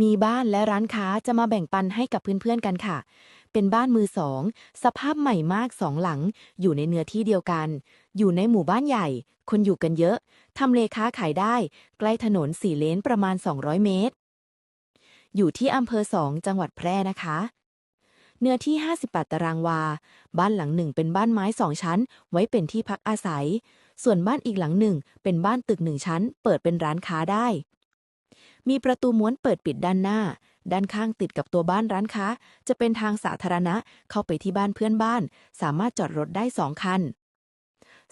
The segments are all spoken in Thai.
มีบ้านและร้านค้าจะมาแบ่งปันให้กับเพื่อนๆกันค่ะ เป็นบ้านมือสอง สภาพใหม่มากสองหลัง อยู่ในเนื้อที่เดียวกัน อยู่ในหมู่บ้านใหญ่ คนอยู่กันเยอะ ทำเลค้าขายได้ ใกล้ถนนสี่เลนประมาณ 200 เมตร อยู่ที่อำเภอสองจังหวัดแพร่นะคะ เนื้อที่ 58 ตารางวา บ้านหลังหนึ่งเป็นบ้านไม้สองชั้น ไว้เป็นที่พักอาศัย ส่วนบ้านอีกหลังหนึ่ง เป็นบ้านตึกหนึ่งชั้น เปิดเป็นร้านค้าได้ มีประตูม้วนเปิดปิดด้านหน้า ด้านข้างติดกับตัวบ้านร้านค้า จะเป็นทางสาธารณะเข้าไปที่บ้านเพื่อนบ้าน สามารถจอดรถได้สองคัน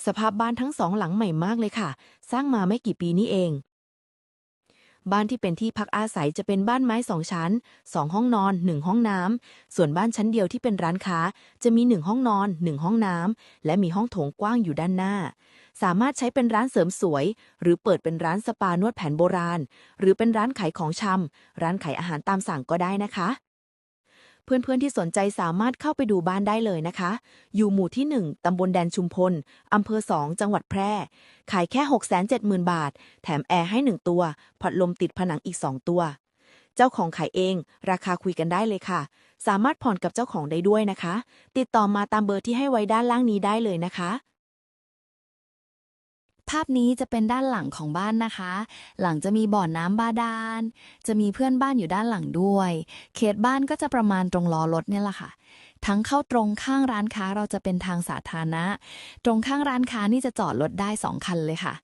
สภาพบ้านทั้งสองหลังใหม่มากเลยค่ะ สร้างมาไม่กี่ปีนี้เอง บ้านที่เป็นที่พักอาศัยจะเป็นบ้านไม้สองชั้นสองห้องนอนหนึ่งห้องน้ำส่วนบ้านชั้นเดียวที่เป็นร้านค้า จะมีหนึ่งห้องนอนหนึ่งห้องน้ำและมีห้องโถงกว้างอยู่ด้านหน้า สามารถใช้เป็นร้านเสริมสวย หรือเปิดเป็นร้านสปานวดแผนโบราณ หรือเป็นร้านขายของชำร้านขายอาหารตามสั่งก็ได้นะคะ เพื่อนๆที่สนใจสามารถเข้าไปดูบ้านได้เลยนะคะ อยู่หมู่ที่ 1ตำบลแดนชุมพลอำเภอ 2 จังหวัดแพร่ ขายแค่ 670,000 บาท แถมแอร์ให้ 1 ตัว พัดลมติดผนังอีก 2 ตัว เจ้าของขายเอง ราคาคุยกันได้เลยค่ะ สามารถผ่อนกับเจ้าของได้ด้วยนะคะ ติดต่อมาตามเบอร์ที่ให้ไว้ด้านล่างนี้ได้เลยนะคะาพนี้จะเป็นด้านหลังของบ้านนะคะ หลังจะมีบ่อน้ำบาดาล จะมีเพื่อนบ้านอยู่ด้านหลังด้วย เขตบ้านก็จะประมาณตรงล้อรถเนี่ยแหละค่ะ ทั้งเข้าตรงข้างร้านค้าเราจะเป็นทางสาธารณะ ตรงข้างร้านค้านี่จะจอดรถได้สองคันเลยค่ะ